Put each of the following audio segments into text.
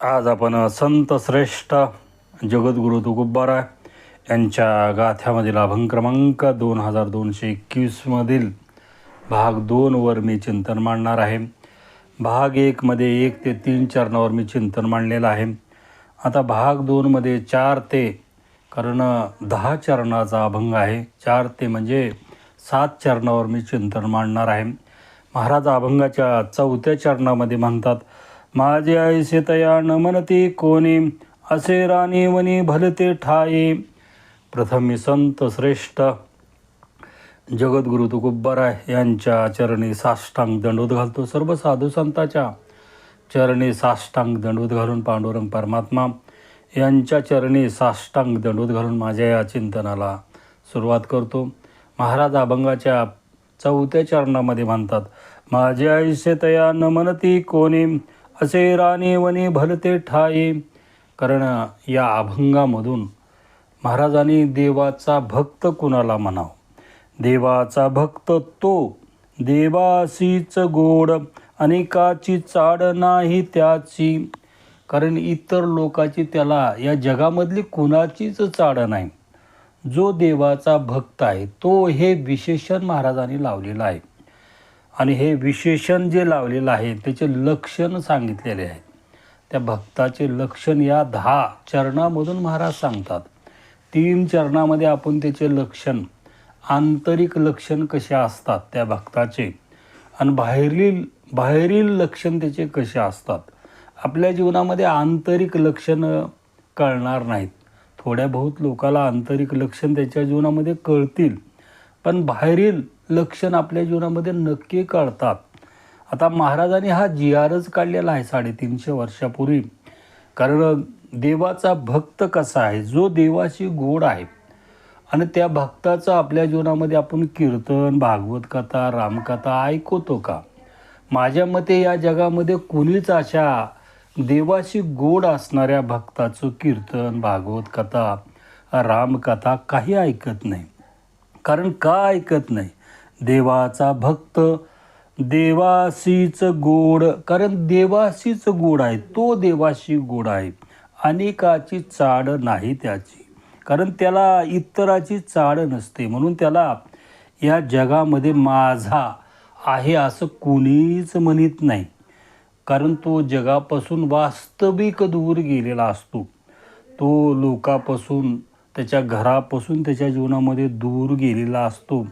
आज आपण संत श्रेष्ठ जगद्गुरु तुकुब्बारा यांच्या गाथ्यामधील अभंग क्रमांक दोन हजार दोनशे एकवीसमधील भाग दोनवर मी चिंतन मांडणार आहे. भाग एकमध्ये एक ते तीन चरणावर मी चिंतन मांडलेलं आहे. आता भाग दोनमध्ये चार ते कारण दहा चरणाचा अभंग आहे. चार ते म्हणजे सात चरणावर मी चिंतन मांडणार आहे. महाराज अभंगाच्या चौथ्या चरणामध्ये म्हणतात माझे ऐसे तया न म्हणती कोणी असे राणी वनी भलते ठाई. प्रथमी संत श्रेष्ठ. जगद्गुरु तुकुब्बराय यांच्या चरणी साष्टांग दंडोत घालतो सर्व साधू संताच्या. चरणी साष्टांग दंडोत घालून पांडुरंग परमात्मा यांच्या चरणी साष्टांग दंडोत घालून माझ्या या चिंतनाला सुरुवात करतो. महाराज अभंगाच्या चौथ्या चरणामध्ये म्हणतात माझे आयुष्य तया न म्हणती कोणी असे राणे वने भलते ठाई कारण या अभंगामधून महाराजांनी देवाचा भक्त कुणाला म्हणाव? देवाचा भक्त तो देवासीच गोड अनेकाची चाड नाही त्याची. कारण इतर लोकाची त्याला या जगामधली कुणाचीच चाड नाही. जो देवाचा भक्त आहे तो हे विशेषण महाराजांनी लावलेलं आहे. आणि हे विशेषण जे लावलेलं आहे त्याचे लक्षण सांगितलेले आहे त्या भक्ताचे लक्षण या दहा चरणामधून महाराज सांगतात. तीन चरणामध्ये आपण त्याचे लक्षण आंतरिक लक्षण कसे असतात त्या भक्ताचे आणि बाहेरील बाहेरील लक्षण त्याचे कसे असतात. आपल्या जीवनामध्ये आंतरिक लक्षणं कळणार नाहीत. थोड्या बहुत लोकाला आंतरिक लक्षण त्याच्या जीवनामध्ये कळतील. पण बाहेरील लक्षण आपल्या जीवनामध्ये नक्की कळतात. आता महाराजांनी हा जी आरच काढलेला आहे साडेतीनशे वर्षापूर्वी. कारण देवाचा भक्त कसा आहे? जो देवाशी गोड आहे. आणि त्या भक्ताचं आपल्या जीवनामध्ये आपण कीर्तन भागवत कथा रामकथा ऐकवतो का? माझ्या मते या जगामध्ये कोणीच अशा देवाशी गोड असणाऱ्या भक्ताचं कीर्तन भागवत कथा रामकथा काही ऐकत नाही. कारण का ऐकत नाही? देवाचा भक्त. देवाशीच गोड कारण देवाशीच गोड आहे तो देवाशी गोड आहे. अनेकाची चाड नाही त्याची कारण त्याला इतराची चाड नसते. म्हणून त्याला या जगामध्ये माझा आहे असं कोणीच म्हणत नाही. कारण तो जगापासून वास्तविक दूर गेलेला असतो. तो लोकापासून त्याच्या घरापासून त्याच्या जीवनामध्ये दूर गेलेला असतो.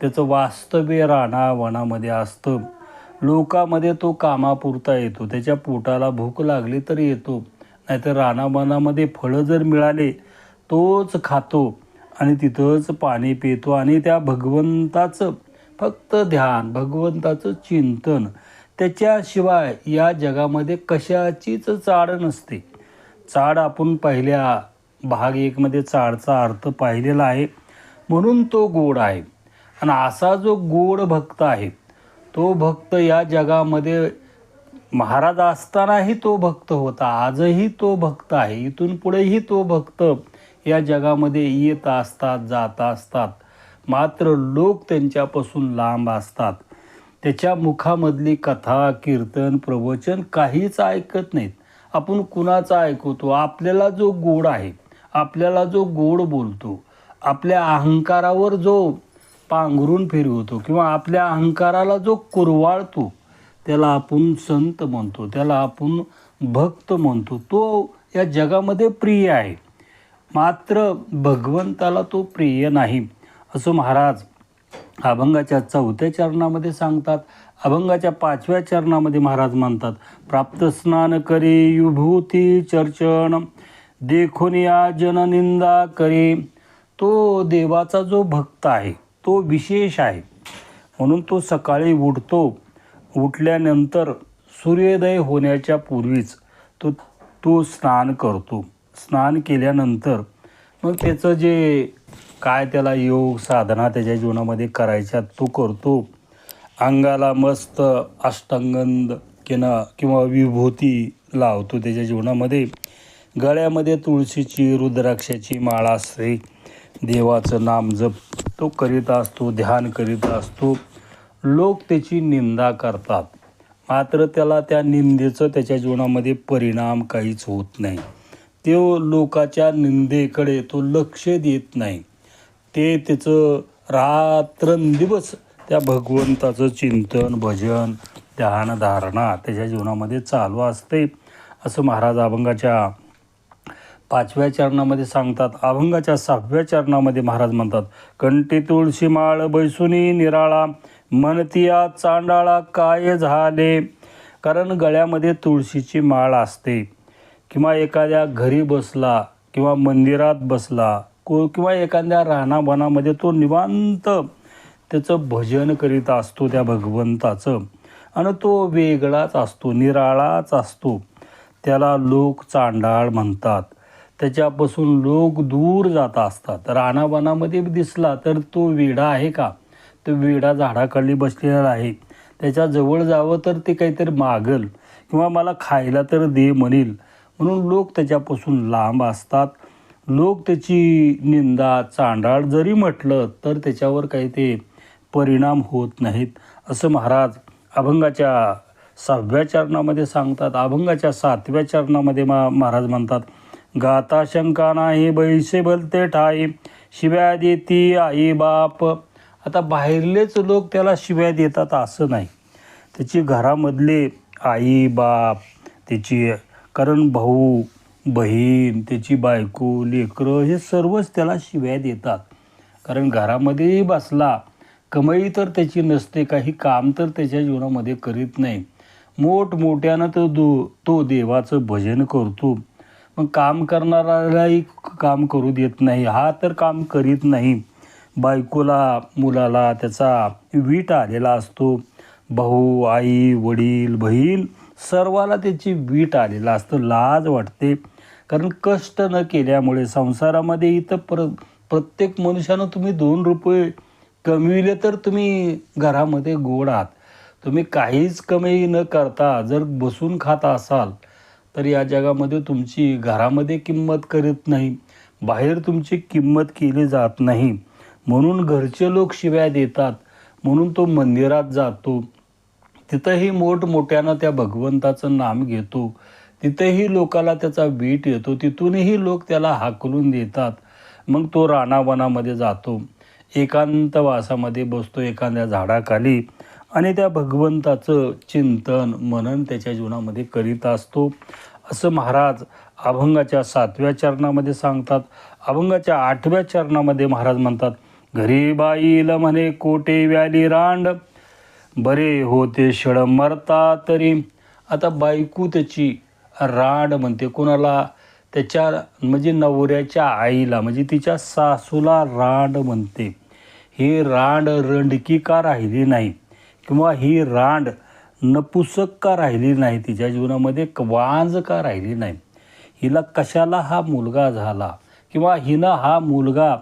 त्याचं वास्तव्य राणावनामध्ये असतं. लोकामध्ये तो कामापुरता येतो. त्याच्या पोटाला भूक लागली तर येतो. नाहीतर रानावनामध्ये फळं जर मिळाले तोच खातो आणि तिथंच पाणी पितो आणि त्या भगवंताचं फक्त ध्यान भगवंताचं चिंतन त्याच्याशिवाय या जगामध्ये कशाचीच चाड नसते. चाड आपण पहिल्या भाग एकमध्ये चाडचा अर्थ पाहिलेला आहे. म्हणून तो गोड आहे. आणि असा जो गोड भक्त आहे तो भक्त या जगामध्ये महाराज असतानाही तो भक्त होता आजही तो भक्त आहे इथून पुढेही तो भक्त या जगामध्ये येत असतात जात असतात. मात्र लोक त्यांच्यापासून लांब असतात. त्याच्या मुखामधली कथा कीर्तन प्रवचन काहीच ऐकत नाहीत. आपण कुणाचा ऐकवतो आपल्याला जो गोड आहे आपल्याला जो गोड बोलतो आपल्या अहंकारावर जो पांघरून फिरवतो किंवा आपल्या अहंकाराला जो कुरवाळतो त्याला आपण संत म्हणतो त्याला आपण भक्त म्हणतो तो या जगामध्ये प्रिय आहे. मात्र भगवंताला तो प्रिय नाही. असं महाराज अभंगाच्या चौथ्या चरणामध्ये सांगतात. अभंगाच्या पाचव्या चरणामध्ये महाराज म्हणतात प्राप्त स्नान करे विभूती चर्चन देखून या जननिंदा करे. तो देवाचा जो भक्त आहे तो विशेष आहे. म्हणून तो सकाळी उठतो. उठल्यानंतर सूर्योदय होण्याच्या पूर्वीच तो तो स्नान करतो. स्नान केल्यानंतर मग त्याचं जे काय त्याला योग साधना त्याच्या जीवनामध्ये करायच्या तो करतो. अंगाला मस्त अष्टांगंद किंवा किंवा विभूती लावतो त्याच्या जीवनामध्ये. गळ्यामध्ये तुळशीची रुद्राक्षाची माळा असते. देवाचं नाम जप तो करीत असतो ध्यान करीत असतो. लोक त्याची निंदा करतात. मात्र त्याला त्या निंदेचं त्याच्या जीवनामध्ये परिणाम काहीच होत नाही. तो लोकाच्या निंदेकडे तो लक्ष देत नाही. ते त्याचं रात्रंदिवस त्या भगवंताचं चिंतन भजन ध्यानधारणा त्याच्या जीवनामध्ये चालू असते. असं महाराज अभंगाच्या पाचव्या चरणामध्ये सांगतात अभंगाच्या सहाव्या चरणामध्ये महाराज म्हणतात कंटी तुळशी माळ बैसुनी निराळा मनतिया चांडाळा काय झाले? कारण गळ्यामध्ये तुळशीची माळ असते. किंवा एखाद्या घरी बसला किंवा मंदिरात बसला को किंवा एखाद्या राहणाबनामध्ये तो निवांत त्याचं भजन करीत असतो त्या भगवंताचं. आणि तो वेगळाच असतो निराळाच असतो. त्याला लोक चांडाळ म्हणतात. त्याच्यापासून लोक दूर जात असतात. रानावनामध्ये दिसला तर तो वेडा आहे का? तो वेडा झाडाखाली बसलेला आहे. त्याच्याजवळ जावं तर ते काहीतरी मागल किंवा मला खायला तर दे म्हणेल. म्हणून लोक त्याच्यापासून लांब असतात. लोक त्याची निंदा चांडाळ जरी म्हटलं तर त्याच्यावर काही ते परिणाम होत नाहीत असं महाराज अभंगाच्या सहाव्या चरणामध्ये सांगतात. अभंगाच्या सातव्या चरणामध्ये मा महाराज म्हणतात गाता शंका नाही बैसे भलते ठाई शिव्या देती आई बाप. आता बाहेरलेच लोक त्याला शिव्या देतात असं नाही. त्याची घरामधले आई बाप त्याची कारण भाऊ बहीण त्याची बायको लेकरं हे सर्वच त्याला शिव्या देतात. कारण घरामध्येही बसला कमाई तर त्याची नसते काही काम तर त्याच्या जीवनामध्ये करीत नाही. मोठमोठ्यानं तो दो तो देवाचं भजन करतो. मग काम करणाऱ्यालाही काम करू देत नाही. हा तर काम करीत नाही. बायकोला मुलाला त्याचा वीट आलेला असतो. भाऊ आई वडील बहीण सर्वाला त्याची वीट आलेला असतं. लाज वाटते. कारण कष्ट न केल्यामुळे संसारामध्ये इथं प्र प्रत्येक मनुष्यानं तुम्ही दोन रुपये कमविले तर तुम्ही घरामध्ये गोड आहात. तुम्ही काहीच कमी न करता जर बसून खाता असाल तर या जगामध्ये तुमची घरामध्ये किंमत करीत नाही. बाहेर तुमची किंमत केली जात नाही. म्हणून घरचे लोक शिव्या देतात. म्हणून तो मंदिरात जातो. तिथंही मोठमोठ्यानं त्या भगवंताचं नाम घेतो. तिथेही लोकाला त्याचा वीट येतो. तिथूनही लोक त्याला हाकलून देतात. मग तो रानावनामध्ये जातो. एकांतवासामध्ये बसतो एखाद्या झाडाखाली. आणि त्या भगवंताचं चिंतन मनन त्याच्या जीवनामध्ये करीत असतो. असं महाराज अभंगाच्या सातव्या चरणामध्ये सांगतात. अभंगाच्या आठव्या चरणामध्ये महाराज म्हणतात घरी बाईल म्हणे कोटे व्याली रांड बरे होते शळ मरता तरी. आता बायको त्याची रांड म्हणते. कोणाला? त्याच्या म्हणजे नवऱ्याच्या आईला म्हणजे तिच्या सासूला रांड म्हणते. ही रांड रंडकी का राहिली नाही? किंवा ही रांड नपुसक का राहिली नाही तिच्या जीवनामध्ये वांज का राहिली नाही. हिला कशाला हा मुलगा झाला? किंवा हिनं हा मुलगा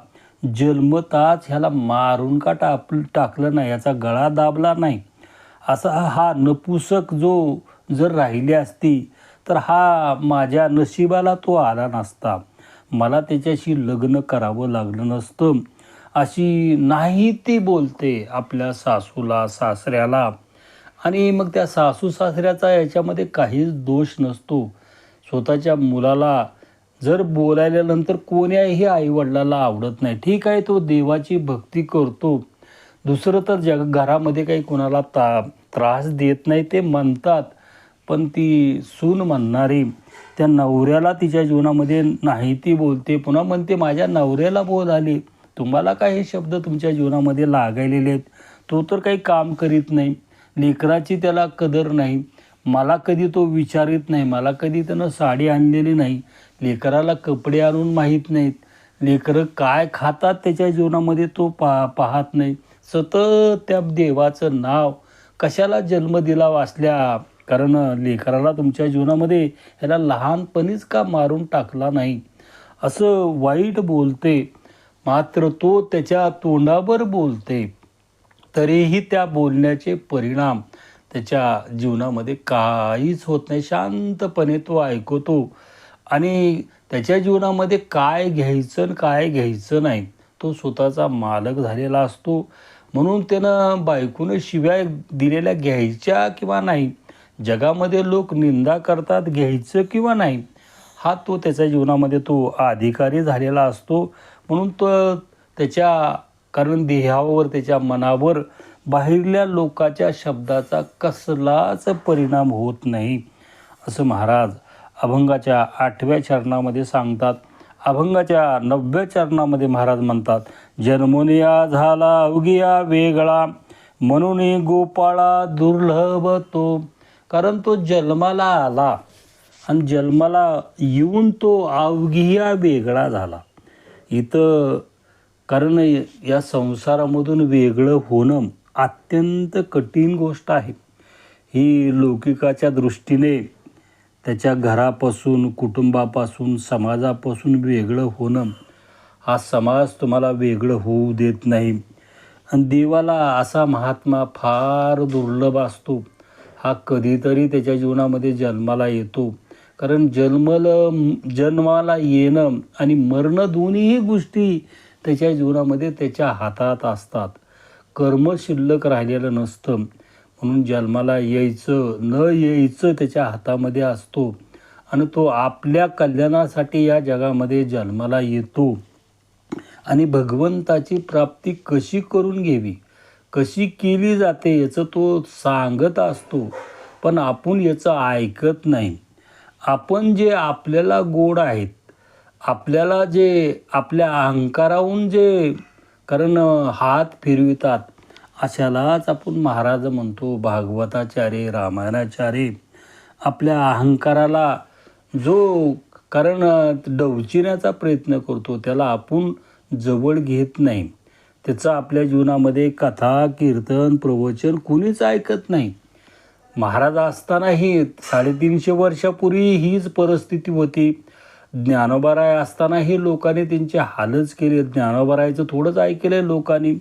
जन्मताच ह्याला मारून का टाप टाकलं नाही याचा गळा दाबला नाही? असा हा नपुसक जो जर राहिली असती तर हा माझ्या नशिबाला तो आला नसता. मला त्याच्याशी लग्न करावं लागलं नसतं. अशी नाही ती बोलते आपल्या सासूला सासऱ्याला. आणि मग त्या सासू सासऱ्याचा याच्यामध्ये काहीच दोष नसतो. स्वतःच्या मुलाला जर बोलायल्यानंतर कोण्याही आईवडिलाला आवडत नाही. ठीक आहे तो देवाची भक्ती करतो. दुसरं तर जग घरामध्ये काही कोणाला ता त्रास देत नाही ते म्हणतात. पण ती सून म्हणणारी त्या नवऱ्याला तिच्या जीवनामध्ये नाही ती बोलते. पुन्हा म्हणते माझ्या नवऱ्याला बोध आली. तुम्हाला काय हे शब्द तुमच्या जीवनामध्ये लागायलेले आहेत तो तर काही काम करीत नाही. लेकराची त्याला कदर नाही. मला कधी तो विचारित नाही. मला कधी त्यानं साडी आणलेली नाही. लेकराला कपडे आणून माहीत नाहीत. लेकरं काय खातात त्याच्या जीवनामध्ये तो पा पाहत नाही. सतत त्या देवाचं नाव कशाला जन्म दिला वाचल्या? कारण लेकराला तुमच्या जीवनामध्ये ह्याला लहानपणीच का मारून टाकला नाही? असं वाईट बोलते. मात्र तो त्याच्या तोंडावर बोलते. तरीही त्या बोलण्याचे परिणाम त्याच्या जीवनामध्ये काहीच होत नाही. शांतपणे तो ऐकतो. आणि त्याच्या जीवनामध्ये काय घ्यायचं आणि काय घ्यायचं नाही तो स्वतःचा मालक झालेला असतो. म्हणून त्यानं बायकोनं शिव्या दिलेल्या घ्यायच्या किंवा नाही? जगामध्ये लोक निंदा करतात घ्यायचं किंवा नाही? हा तो त्याच्या जीवनामध्ये तो अधिकारी झालेला असतो. म्हणून तो त्याच्या कारण देहावर त्याच्या मनावर बाहेरल्या लोकाच्या शब्दाचा कसलाच परिणाम होत नाही. असं महाराज अभंगाच्या आठव्या चरणामध्ये सांगतात. अभंगाच्या नवव्या चरणामध्ये महाराज म्हणतात जन्मोनिया झाला अवघिया वेगळा म्हणून गोपाळा दुर्लभ तो. कारण तो जन्माला आला आणि जन्माला येऊन तो अवघिया वेगळा झाला. इथं कारण या संसारामधून वेगळं होणं अत्यंत कठीण गोष्ट आहे. ही लौकिकाच्या दृष्टीने त्याच्या घरापासून कुटुंबापासून समाजापासून वेगळं होणं. हा समाज तुम्हाला वेगळं होऊ देत नाही. आणि देवाला असा महात्मा फार दुर्लभ असतो. हा कधीतरी त्याच्या जीवनामध्ये जन्माला येतो. कारण जन्मल जन्माला येणं आणि मरणं दोन्हीही गोष्टी त्याच्या जीवनामध्ये त्याच्या हातात असतात. कर्म शिल्लक राहिलेलं नसतं. म्हणून जन्माला यायचं न यायचं त्याच्या हातामध्ये असतो. आणि तो आपल्या कल्याणासाठी या जगामध्ये जन्माला येतो. आणि भगवंताची प्राप्ती कशी करून घ्यावी? कशी केली जाते याचं तो सांगत असतो. पण आपण याचं ऐकत नाही. आपण जे आपल्याला गोड आहेत आपल्याला जे आपल्या अहंकाराहून जे कारण हात फिरवितात अशालाच आपण महाराज म्हणतो भागवताचार्य रामायणाचार्य. आपल्या अहंकाराला जो कारण डवचिण्याचा प्रयत्न करतो त्याला आपण जवळ घेत नाही. त्याचा आपल्या जीवनामध्ये कथा कीर्तन प्रवचन कुणीच ऐकत नाही. महाराज असतानाही साडेतीनशे वर्षापूर्वी हीच परिस्थिती होती. ज्ञानोबाराय असतानाही लोकांनी त्यांचे हालच केले. ज्ञानोबारायचं थोडंच ऐकलं लोकांनी.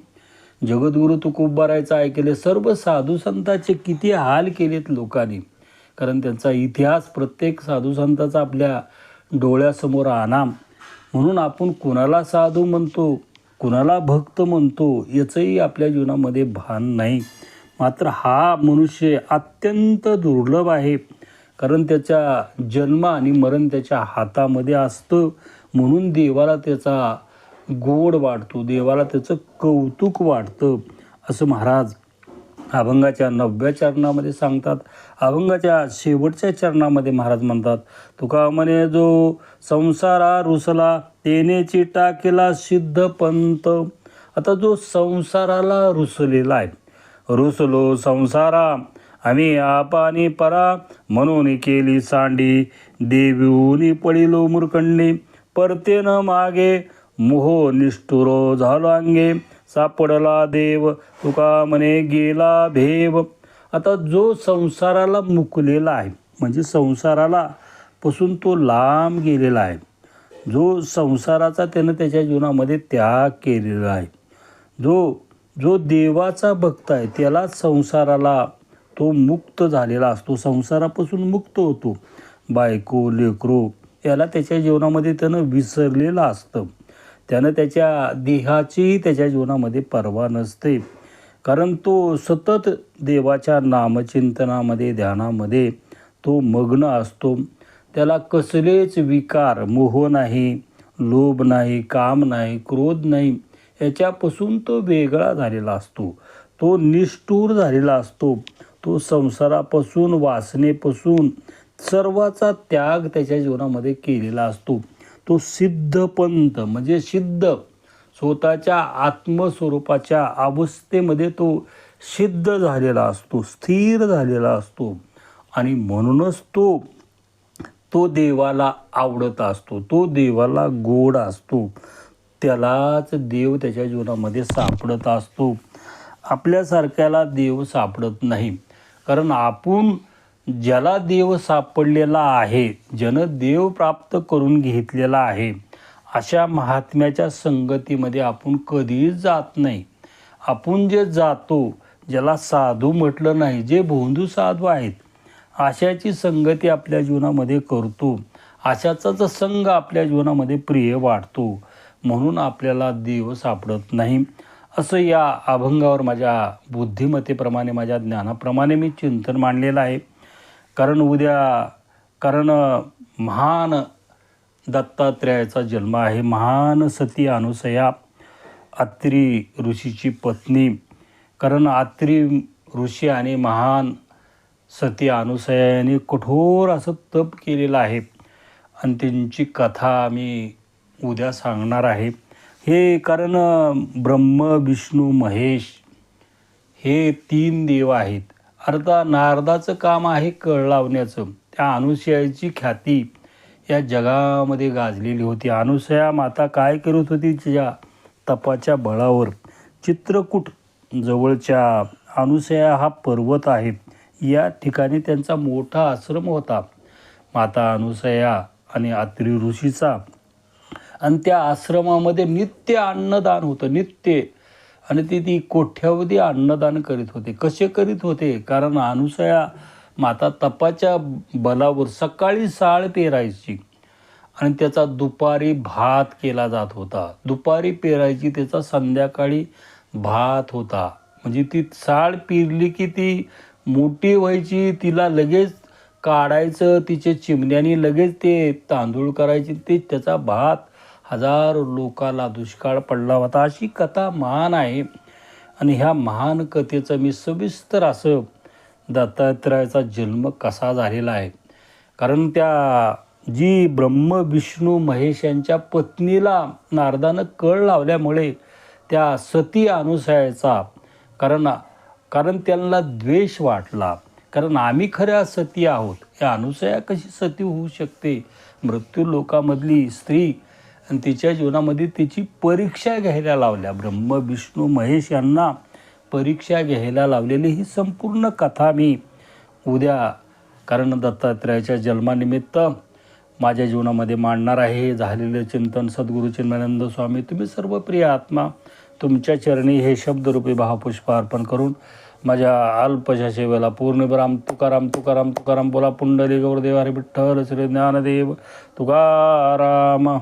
जगद्गुरु तुकोबारायचं ऐकले. सर्व साधू संतांचे किती हाल केलेत लोकांनी. कारण त्यांचा इतिहास प्रत्येक साधूसंताचा आपल्या डोळ्यासमोर आणा म्हणून आपण कुणाला साधू म्हणतो कुणाला भक्त म्हणतो याचंही आपल्या जीवनामध्ये भान नाही. मात्र हा मनुष्य अत्यंत दुर्लभ आहे. कारण त्याच्या जन्म आणि मरण त्याच्या हातामध्ये असतं. म्हणून देवाला त्याचा गोड वाटतो. देवाला त्याचं कौतुक वाटतं. असं महाराज अभंगाच्या नवव्या चरणामध्ये सांगतात. अभंगाच्या शेवटच्या चरणामध्ये महाराज म्हणतात तुका म्हणे जो संसारा रुसला तेनेची टाकेला सिद्ध पंत. आता जो संसाराला रुसलेला आहे रुसलो संसारा आम्ही आपानी परा म्हणून केली सांडी. देवीऊनी पडिलो मूर्खंडी परतेन मागे मोहो निष्ठुरो झालो अंगे. सापडला देव तुका म्हणे गेला भेव. आता जो संसाराला मुकलेला आहे म्हणजे संसाराला पासून तो लांब गेलेला आहे जो संसाराचा त्यानं त्याच्या जीवनामध्ये त्याग केलेला आहे जो जो देवाचा भक्त आहे त्याला संसाराला तो मुक्त झालेला असतो. संसारापासून मुक्त होतो. बायको लेकरो याला त्याच्या जीवनामध्ये त्यानं विसरलेलं असतं. त्यानं त्याच्या देहाचीही त्याच्या जीवनामध्ये पर्वा नसते. कारण तो सतत देवाच्या नामचिंतनामध्ये ध्यानामध्ये तो मग्न असतो. त्याला कसलेच विकार मोह नाही लोभ नाही काम नाही क्रोध नाही. याच्यापासून तो वेगळा झालेला असतो. तो निष्ठूर झालेला असतो. तो संसारापासून वासनेपासून सर्वाचा त्याग त्याच्या जीवनामध्ये केलेला असतो. तो सिद्धपंत म्हणजे सिद्ध. स्वतःच्या आत्मस्वरूपाच्या अवस्थेमध्ये तो सिद्ध झालेला असतो स्थिर झालेला असतो. आणि म्हणूनच तो तो देवाला आवडत असतो. तो देवाला गोड असतो. त्यालाच देव त्याच्या जीवनामध्ये सापडत असतो. आपल्यासारख्याला देव सापडत नाही. कारण आपण ज्याला देव सापडलेला आहे ज्यानं देव प्राप्त करून घेतलेला आहे अशा महात्म्याच्या संगतीमध्ये आपण कधीच जात नाही. आपण जे जातो ज्याला साधू म्हटलं नाही जे भोंदू साधू आहेत अशाची संगती आपल्या जीवनामध्ये करतो. अशाचाच संघ आपल्या जीवनामध्ये प्रिय वाटतो. म्हणून आपल्याला देव सापडत नाही. असं या अभंगावर माझ्या बुद्धिमत्तेप्रमाणे माझ्या ज्ञानाप्रमाणे मी चिंतन मांडलेलं आहे. कारण उद्या कारण महान दत्तात्रेयाचा जन्म आहे. महान सती अनुसया अत्री ऋषीची पत्नी. कारण अत्री ऋषी आणि महान सती अनुसया यांनी कठोर असं तप केलेलं आहे. आणि त्यांची कथा मी उद्या सांगणार आहे. हे कारण ब्रह्म विष्णू महेश हे तीन देव आहेत. अर्धा नारदाचं काम आहे कळ लावण्याचं. त्या अनुसयाची ख्याती या जगामध्ये गाजलेली होती. अनुसया माता काय करत होती? तिच्या तपाच्या बळावर. चित्रकूट जवळच्या अनुसया हा पर्वत आहे. या ठिकाणी त्यांचा मोठा आश्रम होता. माता अनुसया आणि अत्री ऋषीचा आणि त्या आश्रमामध्ये नित्य अन्नदान होतं नित्य. आणि ते ती कोठ्यावधी अन्नदान करीत होते. कसे करीत होते? कारण अनुसया माता तपाच्या बलावर सकाळी साळ पेरायची आणि त्याचा दुपारी भात केला जात होता. दुपारी पेरायची त्याचा संध्याकाळी भात होता. म्हणजे ती साळ पिरली की ती मोठी व्हायची तिला लगेच काढायचं तिचे चिमण्याने लगेच ते तांदूळ करायचे ते त्याचा भात हजार लोकाला दुष्काळ पडला होता. अशी कथा महान आहे. आणि ह्या महान कथेचं मी सविस्तर असं दत्तात्रयाचा जन्म कसा झालेला आहे. कारण त्या जी ब्रह्म विष्णू महेश यांच्या पत्नीला नारदानं कळ लावल्यामुळे त्या सती अनुसयाचा. कारण कारण त्यांना द्वेष वाटला. कारण आम्ही खऱ्या सती आहोत. या अनुसया कशी सती होऊ शकते? मृत्यू लोकामधली स्त्री आणि तिच्या जीवनामध्ये तिची परीक्षा घ्यायला लावल्या. ब्रह्म विष्णू महेश यांना परीक्षा घ्यायला लावलेली ही संपूर्ण कथा मी उद्या कारण दत्तात्रयाच्या जन्मानिमित्त माझ्या जीवनामध्ये मांडणार आहे. झालेलं चिंतन सद्गुरू चिन्मानंद स्वामी तुम्ही सर्व प्रिय आत्मा तुमच्या चरणी हे शब्दरूपी भावपुष्प अर्पण करून माझ्या अल्पशा सेवेला पूर्णविराम तुकाराम तुकाराम तुकाराम बोला पुंडली गौरदेव हरे विठ्ठल श्री ज्ञानदेव तुकाराम.